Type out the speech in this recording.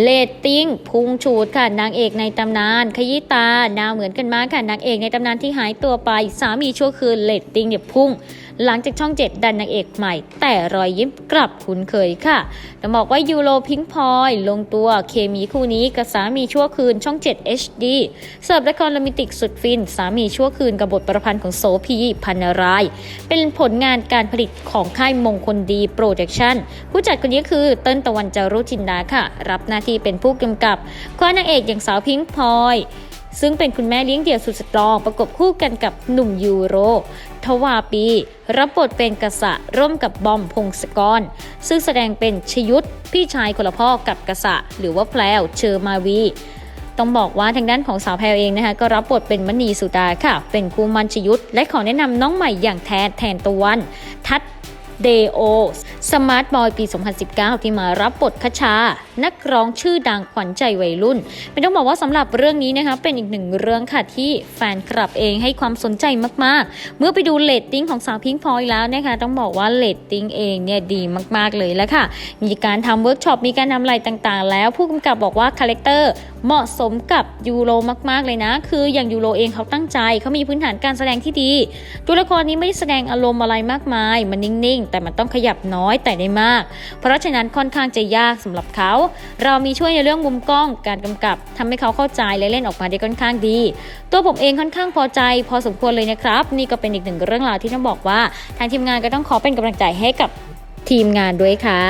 เลตติ้งพุ่งชูดค่ะนางเอกในตำนาน ขยี้ตาหนาเหมือนกันมากค่ะนางเอกในตำนานที่หายตัวไปสามีชั่วคืนเลตติ้งเนี่ยพุ่งหลังจากช่องเจ็ดดันนางเอกใหม่ แต่รอยยิ้มกลับคุ้นเคยค่ะแต่บอกว่ายูโรพิงพอยลงตัวเคมีคู่นี้กับสามีชั่วคืนช่อง 7 HD เสิร์ฟละครโรแมนติกสุดฟิน สามีชั่วคืนกับบทประพันธ์ของโสพีพันนาราย เป็นผลงานการผลิตของค่ายมงคลดีโปรดักชั่นผู้จัดคนนี้คือเติ้ลตะวันจารุจินดาค่ะ รับหน้าที่เป็นผู้กำกับคว้านางเอกอย่างสาวพิงพอย ซึ่งเป็นคุณแม่เลี้ยงเดี่ยวสุดสตรองประกบคู่กันกับหนุ่มยูโร ทวาปี รับบทเป็นกษะร่วมกับบอมพงศกร ซึ่งแสดงเป็นชยุทธพี่ชายคนละพ่อกับกษะหรือว่าแพลวเชอร์มาวีต้องบอกว่าทางด้านของสาวแพรเองนะคะก็รับบทเป็นมณีสุดาค่ะ เป็นครูมันชยุทธและขอแนะนำน้องใหม่อย่างแทนแทนตะวัน ทัดเดโอ สมาร์ทบอยปี 2019 ที่มารับบทคชา นักร้องชื่อดังขวัญใจวัยรุ่นเป็นต้องบอกว่าสำหรับเรื่องนี้นะคะ เป็นอีกหนึ่งเรื่องค่ะที่แฟนคลับเองให้ความสนใจมากๆ เมื่อไปดูเลตติ้งของสาวพิงพลอยแล้วนะคะ ต้องบอกว่าเลตติ้งเองเนี่ยดีมากๆเลยแล้วค่ะ มีการทำเวิร์กช็อป มีการทำอะไรต่างๆ แล้วผู้กำกับบอกว่าคาแรคเตอร์เหมาะสมกับยูโรมากๆเลยนะ คืออย่างยูโรเองเขาตั้งใจเขามีพื้นฐานการแสดงที่ดี ตัวละครนี้ไม่ได้แสดงอารมณ์อะไรมากมาย มันนิ่งๆ แต่มันต้องขยับน้อยแต่ได้มาก เพราะฉะนั้นค่อนข้างจะยากสำหรับเขา เรามีช่วยในเรื่องมุมกล้องการกำกับทำให้เขาเข้าใจและเล่นออกมาได้ค่อนข้างดี ตัวผมเองค่อนข้างพอใจ พอสมควรเลยนะครับ นี่ก็เป็นอีกหนึ่งเรื่องราวที่ต้องบอกว่า ทางทีมงานก็ต้องขอเป็นกำลังใจให้กับทีมงานด้วยค่ะ